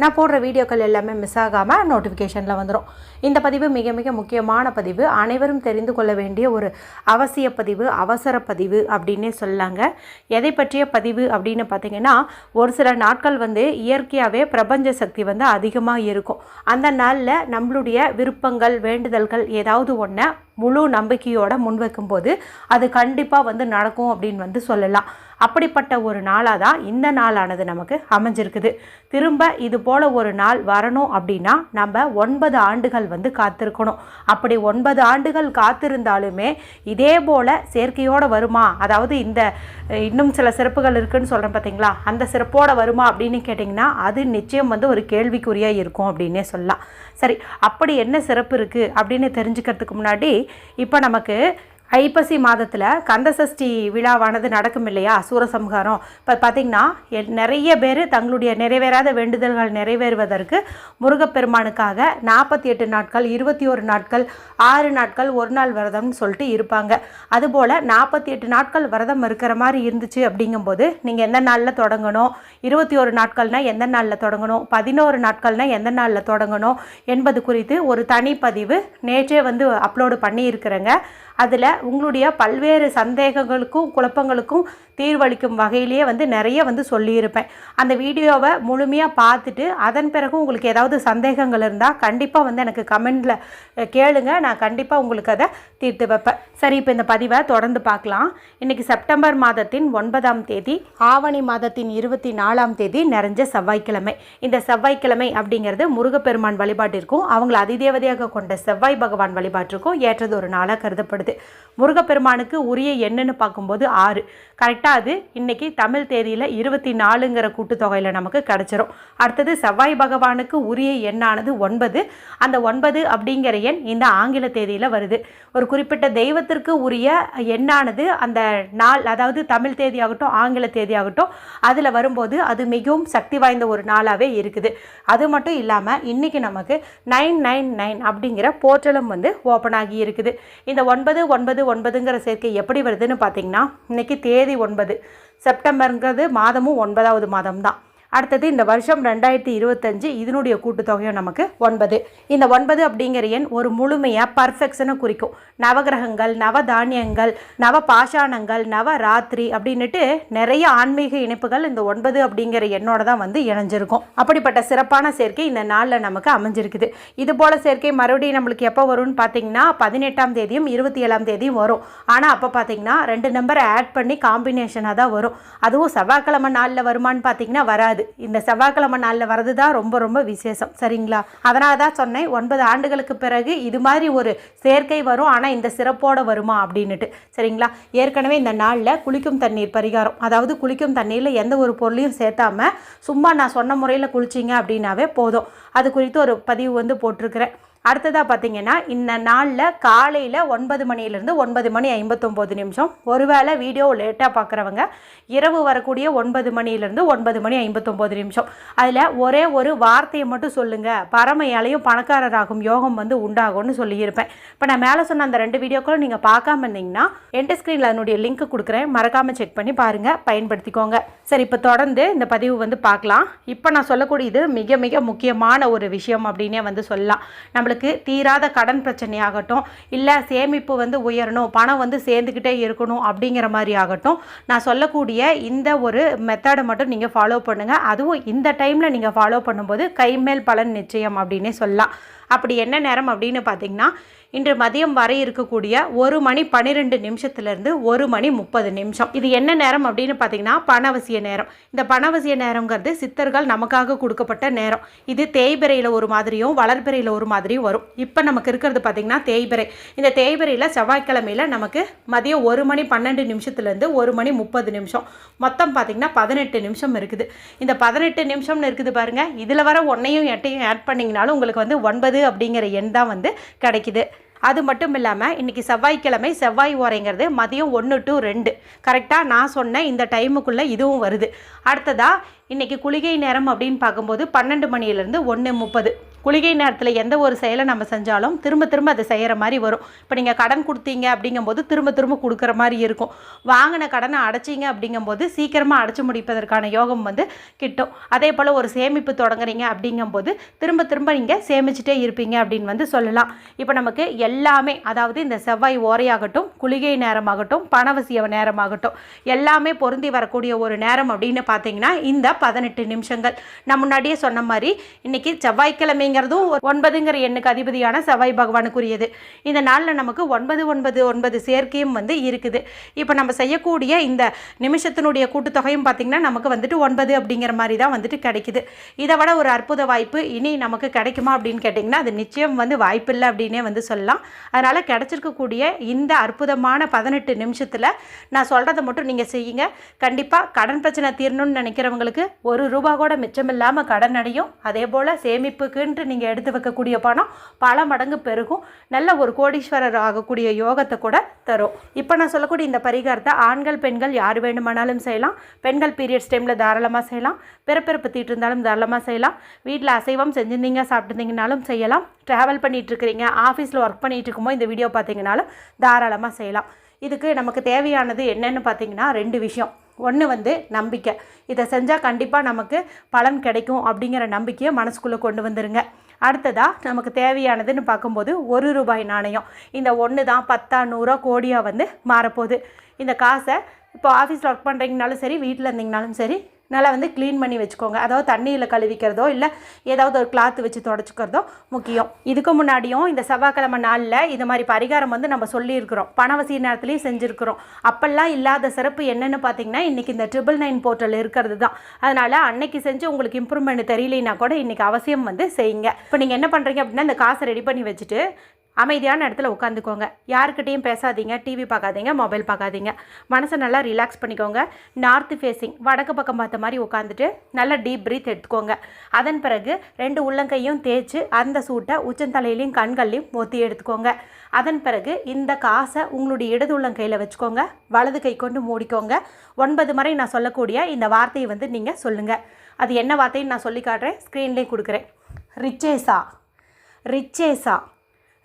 நான் போடுற வீடியோக்கள் எல்லாமே மிஸ் ஆகாமல் நோட்டிஃபிகேஷனில் வந்துடும் இந்த பதிவு மிக மிக முக்கியமான பதிவு. அனைவரும் தெரிந்து கொள்ள வேண்டிய ஒரு அவசிய பதிவு அவசர பதிவு அப்படின்னே சொல்லாங்க எதை பற்றிய பதிவு அப்படின்னு பார்த்தீங்கன்னா ஒரு சில நாட்கள் வந்து இயற்கையாகவே பிரபஞ்ச சக்தி வந்து அதிகமாக இருக்கும். அந்த நாளில் நம்மளுடைய விருப்பங்கள் வேண்டுதல்கள் ஏதாவது ஒன்றை முழு நம்பிக்கையோட முன்வைக்கும்போது அது கண்டிப்பாக வந்து நடக்கும் அப்படின்னு வந்து சொல்லலாம். அப்படிப்பட்ட ஒரு நாளாக தான் இந்த நாளானது நமக்கு அமைஞ்சிருக்குது. திரும்ப இது போல் ஒரு நாள் வரணும் அப்படின்னா நம்ம ஒன்பது ஆண்டுகள் வந்து காத்திருக்கணும். அப்படி ஒன்பது ஆண்டுகள் காத்திருந்தாலுமே இதே போல் செயற்கையோடு வருமா? அதாவது இந்த இன்னும் சில சிறப்புகள் இருக்குன்னு சொல்கிறேன் பார்த்தீங்களா அந்த சிறப்போடு வருமா அப்படின்னு கேட்டிங்கன்னா அது நிச்சயம் வந்து ஒரு கேள்விக்குறியாக இருக்கும் அப்படின்னே சொல்லலாம். சரி அப்படி என்ன சிறப்பு இருக்குது அப்படின்னு தெரிஞ்சுக்கிறதுக்கு முன்னாடி இப்போ நமக்கு ஐப்பசி மாதத்தில் கந்தசஷ்டி விழாவானது நடக்கும் இல்லையா? சூரசம்ஹாரம். இப்போ பார்த்திங்கன்னா நிறைய பேர் தங்களுடைய நிறைவேறாத வேண்டுதல்கள் நிறைவேறுவதற்கு முருகப்பெருமானுக்காக நாற்பத்தி எட்டு நாட்கள் இருபத்தி ஒரு நாட்கள் ஆறு நாட்கள் ஒரு நாள் விரதம்னு சொல்லிட்டு இருப்பாங்க. அதுபோல் நாற்பத்தி எட்டு நாட்கள் விரதம் இருக்கிற மாதிரி இருந்துச்சு அப்படிங்கும்போது நீங்கள் எந்த நாளில் தொடங்கணும்? இருபத்தி ஒரு நாட்கள்னால் எந்த நாளில் தொடங்கணும்? பதினோரு நாட்கள்னால் எந்த நாளில் தொடங்கணும்? என்பது குறித்து ஒரு தனிப்பதிவு நேற்றே வந்து அப்லோடு பண்ணியிருக்கிறேங்க. அதில் உங்களுடைய பல்வேறு சந்தேகங்களுக்கும் குழப்பங்களுக்கும் தீர்வளிக்கும் வகையிலேயே வந்து நிறைய வந்து சொல்லியிருப்பேன். அந்த வீடியோவை முழுமையாக பார்த்துட்டு அதன் பிறகு உங்களுக்கு ஏதாவது சந்தேகங்கள் இருந்தால் கண்டிப்பாக வந்து எனக்கு கமெண்டில் கேளுங்க. நான் கண்டிப்பாக உங்களுக்கு அதை தீர்த்து வைப்பேன். சரி இப்போ இந்த பதிவை தொடர்ந்து பார்க்கலாம். இன்றைக்கி செப்டம்பர் மாதத்தின் ஒன்பதாம் தேதி ஆவணி மாதத்தின் இருபத்தி நாலாம் தேதி நிறைஞ்ச செவ்வாய்க்கிழமை. இந்த செவ்வாய்க்கிழமை அப்படிங்கிறது முருகப்பெருமான் வழிபாட்டிற்கும் அவங்கள அதிதேவதையாக கொண்ட செவ்வாய் பகவான் வழிபாட்டிற்கும் ஏற்றது ஒரு நாளாக கருதப்படுது. முருகப்பெருமானுக்கு உரிய எண்ணுன்னு பார்க்கும்போது ஆறு. கரெக்டாக அது இன்னைக்கு தமிழ் தேதியில் இருபத்தி நாலுங்கிற கூட்டுத்தொகையில் நமக்கு கிடச்சிரும். அடுத்தது செவ்வாய் பகவானுக்கு உரிய எண்ணானது ஒன்பது. அந்த ஒன்பது அப்படிங்கிற எண் இந்த ஆங்கில தேதியில் வருது. ஒரு குறிப்பிட்ட தெய்வத்திற்கு உரிய எண்ணானது அந்த நாள் அதாவது தமிழ் தேதி ஆகட்டும் ஆங்கில தேதி ஆகட்டும் அதில் வரும்போது அது மிகவும் சக்தி வாய்ந்த ஒரு நாளாகவே இருக்குது. அது மட்டும் இல்லாமல் இன்றைக்கி நமக்கு நைன் நைன் நைன் அப்படிங்கிற போர்ட்டலும் வந்து ஓப்பன் ஆகி இருக்குது. இந்த ஒன்பது ஒன்பது ஒன்பதுங்கிற சேர்க்கை எப்படி வருதுன்னு பார்த்தீங்கன்னா இன்னைக்கு தேதி ஒன்பது. செப்டம்பருங்கிறது மாதமும் ஒன்பதாவது மாதம் தான் அடுத்தது இந்த வருஷம் ரெண்டாயிரத்தி இருபத்தஞ்சு இதனுடைய கூட்டுத்தொகையும் நமக்கு ஒன்பது. இந்த ஒன்பது அப்படிங்கிற எண் ஒரு முழுமையாக பர்ஃபெக்ஷனை குறிக்கும். நவகிரகங்கள் நவதானியங்கள் நவ பாஷாணங்கள் நவ ராத்திரி அப்படின்னுட்டு நிறைய ஆன்மீக இணைப்புகள் இந்த ஒன்பது அப்படிங்கிற எண்ணோட தான் வந்து இணைஞ்சிருக்கும். அப்படிப்பட்ட சிறப்பான சேர்க்கை இந்த நாளில் நமக்கு அமைஞ்சிருக்குது. இது போல சேர்க்கை மறுபடியும் நம்மளுக்கு எப்போ வரும்னு பார்த்தீங்கன்னா பதினெட்டாம் தேதியும் இருபத்தி ஏழாம் தேதியும் வரும். ஆனால் அப்போ பார்த்தீங்கன்னா ரெண்டு நம்பரை ஆட் பண்ணி காம்பினேஷனாக தான் வரும். அதுவும் செவ்வாய்க்கிழமை நாளில் வருமான்னு பார்த்தீங்கன்னா வராது. இந்த செவ்வாய்க்கிழமை நாளில் வர்றது தான் ரொம்ப ரொம்ப விசேஷம். சரிங்களா? அதனால தான் சொன்னேன் ஒன்பது ஆண்டுகளுக்கு பிறகு இது மாதிரி ஒரு சேர்க்கை வரும் ஆனால் இந்த சிறப்போடு வருமா அப்படின்னுட்டு. சரிங்களா? ஏற்கனவே இந்த நாளில் குளிக்கும் தண்ணீர் பரிகாரம் அதாவது குளிக்கும் தண்ணீரில் எந்த ஒரு பொருளையும் சேர்த்தாமல் சும்மா நான் சொன்ன முறையில் குளிச்சிங்க அப்படின்னாவே போதும். அது குறித்து ஒரு பதிவு வந்து போட்டிருக்கிறேன். அடுத்ததாக பார்த்தீங்கன்னா இந்த நாளில் காலையில் ஒன்பது மணிலேருந்து ஒன்பது மணி ஐம்பத்தொம்போது நிமிஷம். ஒருவேளை வீடியோ லேட்டாக பார்க்குறவங்க இரவு வரக்கூடிய ஒன்பது மணிலேருந்து ஒன்பது மணி ஐம்பத்தொம்போது நிமிஷம். அதில் ஒரே ஒரு வார்த்தையை மட்டும் சொல்லுங்கள் பறமையாலையும் பணக்காரராகும் யோகம் வந்து உண்டாகும்னு சொல்லியிருப்பேன். இப்போ நான் மேலே சொன்ன அந்த ரெண்டு வீடியோக்களும் நீங்கள் பார்க்காம இருந்தீங்கன்னா என்ட ஸ்க்ரீனில் அதனுடைய லிங்க் கொடுக்குறேன். மறக்காமல் செக் பண்ணி பாருங்கள் பயன்படுத்திக்கோங்க. சரி இப்போ தொடர்ந்து இந்த பதிவு வந்து பார்க்கலாம். இப்போ நான் சொல்லக்கூடியது மிக மிக முக்கியமான ஒரு விஷயம் அப்படின்னே வந்து சொல்லலாம். நம்மளுக்கு தீராத கடன் பிரச்சனையாகட்டும் இல்லை சேமிப்பு வந்து உயரணும் பணம் வந்து சேர்ந்துக்கிட்டே இருக்கணும் அப்படிங்கிற மாதிரி ஆகட்டும் நான் சொல்லக்கூடிய இந்த ஒரு மெத்தடை மட்டும் நீங்கள் ஃபாலோ பண்ணுங்கள் அதுவும் இந்த டைமில் நீங்கள் ஃபாலோ பண்ணும்போது கைமேல் பலன் நிச்சயம் அப்படின்னே சொல்லலாம். அப்படி என்ன நேரம் அப்படின்னு பார்த்தீங்கன்னா இன்று மதியம் வரை இருக்கக்கூடிய ஒரு மணி பன்னிரெண்டு நிமிஷத்துலேருந்து ஒரு மணி முப்பது நிமிஷம். இது என்ன நேரம் அப்படின்னு பார்த்தீங்கன்னா பணவசிய நேரம். இந்த பணவசிய நேரங்கிறது சித்தர்கள் நமக்காக கொடுக்கப்பட்ட நேரம். இது தேய்பிரையில் ஒரு மாதிரியும் வளர்பிறையில் ஒரு மாதிரியும் வரும். இப்போ நமக்கு இருக்கிறது பார்த்தீங்கன்னா தேய்பிறை இந்த தேய்பிரையில் செவ்வாய்க்கிழமையில் நமக்கு மதியம் ஒரு மணி பன்னெண்டு நிமிஷத்துலேருந்து ஒரு மணி முப்பது நிமிஷம். மொத்தம் பார்த்தீங்கன்னா பதினெட்டு நிமிஷம் இருக்குது. இந்த பதினெட்டு நிமிஷம்னு இருக்குது பாருங்கள் இதில் வர ஒன்றையும் எட்டையும் ஆட் பண்ணிங்கனாலும் உங்களுக்கு வந்து ஒன்பது அப்படிங்கிற எண் தான் வந்து கிடைக்குது. அது மட்டும் இல்லாமல் இன்றைக்கி செவ்வாய்க்கிழமை செவ்வாய் ஓரைங்கிறது மதியம் ஒன்று டு ரெண்டு. கரெக்டாக நான் சொன்ன இந்த டைமுக்குள்ளே இதுவும் வருது. அடுத்ததாக இன்றைக்கி குளிகை நேரம் அப்படின்னு பார்க்கும்போது பன்னெண்டு மணியிலேருந்து ஒன்று முப்பது. குளிகை நேரத்தில் எந்த ஒரு செயலை நம்ம செஞ்சாலும் திரும்ப திரும்ப அதை செய்கிற மாதிரி வரும். இப்போ நீங்கள் கடன் கொடுத்தீங்க அப்படிங்கும்போது திரும்ப திரும்ப கொடுக்குற மாதிரி இருக்கும். வாங்கின கடனை அடைச்சிங்க அப்படிங்கும்போது சீக்கிரமாக அடைச்சி முடிப்பதற்கான யோகம் வந்து கிட்டும். அதே போல் ஒரு சேமிப்பு தொடங்குறீங்க அப்படிங்கும்போது திரும்ப திரும்ப நீங்கள் சேமிச்சிட்டே இருப்பீங்க அப்படின்னு வந்து சொல்லலாம். இப்போ நமக்கு எல்லாமே அதாவது இந்த செவ்வாய் ஓரையாகட்டும் குளிகை நேரமாகட்டும் பணவசிய நேரமாகட்டும் எல்லாமே பொருந்தி வரக்கூடிய ஒரு நேரம் அப்படின்னு பார்த்தீங்கன்னா இந்த பதினெட்டு நிமிஷங்கள். நான் முன்னாடியே சொன்ன மாதிரி இன்னைக்கு செவ்வாய்க்கிழமை அப்படிங்கிறதும் ஒன்பதுங்கிற எண்ணுக்கு அதிபதியான செவ்வாய் பகவானுக்குரியது. இந்த நாளில் நமக்கு ஒன்பது ஒன்பது ஒன்பது சேர்க்கையும் வந்து இருக்குது. இப்போ நம்ம செய்யக்கூடிய இந்த நிமிஷத்தினுடைய கூட்டுத்தொகையும் பார்த்திங்கன்னா நமக்கு வந்துட்டு ஒன்பது அப்படிங்கிற மாதிரி தான் வந்துட்டு கிடைக்குது. இதை விட ஒரு அற்புத வாய்ப்பு இனி நமக்கு கிடைக்குமா அப்படின்னு கேட்டிங்கன்னா அது நிச்சயம் வந்து வாய்ப்பில்லை அப்படின்னே வந்து சொல்லலாம். அதனால் கிடச்சிருக்கக்கூடிய இந்த அற்புதமான பதினெட்டு நிமிஷத்தில் நான் சொல்கிறத மட்டும் நீங்கள் செய்யுங்க. கண்டிப்பாக கடன் பிரச்சனை தீரணும்னு நினைக்கிறவங்களுக்கு ஒரு ரூபா கூட மிச்சம் இல்லாமல் கடன் அடையும். அதே போல் சேமிப்புக்குன்ட்டு நீங்கள் எடுத்து வைக்கக்கூடிய பணம் பல மடங்கு பெருகும். நல்ல ஒரு கோடீஸ்வரர் ஆகக்கூடிய யோகத்தை கூட தரும். இப்போ நான் சொல்லக்கூடிய இந்த பரிகாரத்தை ஆண்கள் பெண்கள் யார் வேண்டுமானாலும் செய்யலாம். பெண்கள் பீரியட்ஸ் டைமில் தாராளமாக செய்யலாம். பிறப்பிறப்பு தீட்டு இருந்தாலும் தாராளமாக செய்யலாம். வீட்டில் அசைவம் செஞ்சிருந்தீங்க சாப்பிட்டுருந்தீங்கனாலும் செய்யலாம். ட்ராவல் பண்ணிகிட்ருக்கிறீங்க ஆஃபீஸில் ஒர்க் பண்ணிகிட்டு இருக்கும்போது இந்த வீடியோ பார்த்தீங்கனாலும் தாராளமாக செய்யலாம். இதுக்கு நமக்கு தேவையானது என்னென்னு பார்த்தீங்கன்னா ரெண்டு விஷயம். ஒன்று வந்து நம்பிக்கை. இதை செஞ்சால் கண்டிப்பாக நமக்கு பலன் கிடைக்கும் அப்படிங்கிற நம்பிக்கையை மனசுக்குள்ளே கொண்டு வந்துருங்க. அடுத்ததாக நமக்கு தேவையானதுன்னு பார்க்கும்போது ஒரு ரூபாய் நாணயம். இந்த ஒன்று தான் பத்தா நூறோ கோடியாக வந்து மாறப்போகுது. இந்த காசை இப்போ ஆஃபீஸில் ஒர்க் பண்ணுறீங்கனாலும் சரி வீட்டில் இருந்தீங்கனாலும் சரி நல்லா வந்து க்ளீன் பண்ணி வச்சுக்கோங்க. அதாவது தண்ணியில் கழுவிக்கிறதோ இல்லை ஏதாவது ஒரு கிளாத் வச்சு தொடச்சிக்கிறதோ முக்கியம். இதுக்கு முன்னாடியும் இந்த செவ்வாய்க்கிழமை நாளில் இது மாதிரி பரிகாரம் வந்து நம்ம சொல்லியிருக்கிறோம். பணவசி நேரத்துலையும் செஞ்சுருக்கிறோம். அப்போல்லாம் இல்லாத சிறப்பு என்னென்னு பார்த்தீங்கன்னா இன்றைக்கி இந்த ட்ரிபிள் நைன் போர்ட்டல் இருக்கிறது தான். அதனால் அன்னைக்கு செஞ்சு உங்களுக்கு இம்ப்ரூவ்மெண்ட் தெரியலைன்னா கூட இன்றைக்கி அவசியம் வந்து செய்யுங்க. இப்போ நீங்கள் என்ன பண்ணுறீங்க அப்படின்னா இந்த காசை ரெடி பண்ணி வச்சுட்டு அமைதியான இடத்துல உட்காந்துக்கோங்க. யாருக்கிட்டேயும் பேசாதீங்க டிவி பார்க்காதீங்க மொபைல் பார்க்காதீங்க. மனசை நல்லா ரிலாக்ஸ் பண்ணிக்கோங்க. நார்த் ஃபேஸிங் வடக்கு பக்கம் பார்த்த மாதிரி உட்காந்துட்டு நல்லா டீப் ப்ரீத் எடுத்துக்கோங்க. அதன் பிறகு ரெண்டு உள்ளங்கையும் தேய்ச்சி அந்த சூட்டை உச்சந்தலையிலையும் கண்கள்லையும் ஒத்தி எடுத்துக்கோங்க. அதன் பிறகு இந்த காசை உங்களுடைய இடது உள்ளங்கையில் வச்சுக்கோங்க. வலது கை கொண்டு மூடிக்கோங்க. ஒன்பது முறை நான் சொல்லக்கூடிய இந்த வார்த்தையை வந்து நீங்கள் சொல்லுங்கள் அது என்ன வார்த்தைன்னு நான் சொல்லி காட்டுறேன். ஸ்க்ரீன்லேயும் கொடுக்குறேன். ரிச்சேசா. ரிச்சேசா.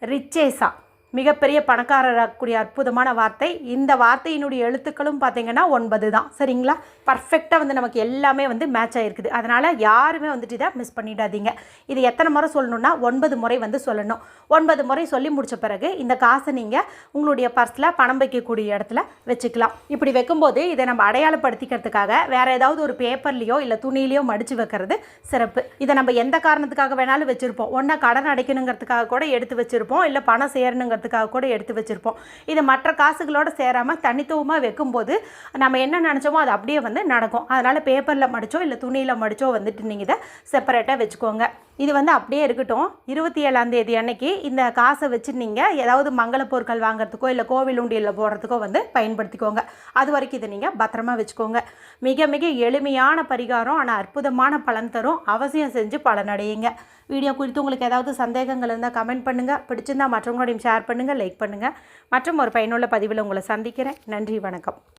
ரிச்சேசா மிகப்பெரிய பணக்காரராகக்கூடிய அற்புதமான வார்த்தை. இந்த வார்த்தையினுடைய எழுத்துக்களும் பார்த்தீங்கன்னா ஒன்பது தான். சரிங்களா? பர்ஃபெக்டாக வந்து நமக்கு எல்லாமே வந்து மேட்ச் ஆகிருக்குது அதனால் யாருமே வந்துட்டு இதை மிஸ் பண்ணிடாதீங்க. இது எத்தனை முறை சொல்லணும்னா ஒன்பது முறை வந்து சொல்லணும். ஒன்பது முறை சொல்லி முடித்த பிறகு இந்த காசை நீங்கள் உங்களுடைய பர்ஸில் பணம் வைக்கக்கூடிய இடத்துல வச்சுக்கலாம். இப்படி வைக்கும்போது இதை நம்ம அடையாளப்படுத்திக்கிறதுக்காக வேறு ஏதாவது ஒரு பேப்பர்லேயோ இல்லை துணியிலையோ மடித்து வைக்கிறது சிறப்பு. இதை நம்ம எந்த காரணத்துக்காக வேணாலும் வச்சுருப்போம். ஒன்றா கடன் அடைக்கணுங்கிறதுக்காக கூட எடுத்து வச்சுருப்போம். இல்லை பணம் சேரணுங்கிறது பண்ணுறதுக்காக கூட எடுத்து வச்சுருப்போம். இது மற்ற காசுகளோடு சேராமல் தனித்துவமாக வைக்கும்போது நம்ம என்ன நினச்சோமோ அது அப்படியே வந்து நடக்கும். அதனால் பேப்பரில் மடித்தோ இல்லை துணியில் மடித்தோ வந்துட்டு நீங்கள் இதை செப்பரேட்டாக வச்சுக்கோங்க. இது வந்து அப்படியே இருக்கட்டும். இருபத்தி ஏழாம் தேதி அன்னைக்கு இந்த காசை வச்சு நீங்கள் ஏதாவது மங்கள பொருட்கள் வாங்குறதுக்கோ இல்லை கோவில் உண்டியில் போடுறதுக்கோ வந்து பயன்படுத்திக்கோங்க. அது வரைக்கும் இதை நீங்கள் பத்திரமா வச்சுக்கோங்க. மிக மிக எளிமையான பரிகாரம் ஆனால் அற்புதமான பலன் தரும். அவசியம் செஞ்சு பலனடையுங்க. வீடியோ குறித்து உங்களுக்கு ஏதாவது சந்தேகங்கள் இருந்தால் கமெண்ட் பண்ணுங்கள் பிடிச்சிருந்தால் மற்றவங்களோடையும் ஷேர் பண்ணுங்கள் லைக் பண்ணுங்கள் மற்றும் ஒரு பயனுள்ள பதிவில் உங்களை சந்திக்கிறேன். நன்றி வணக்கம்.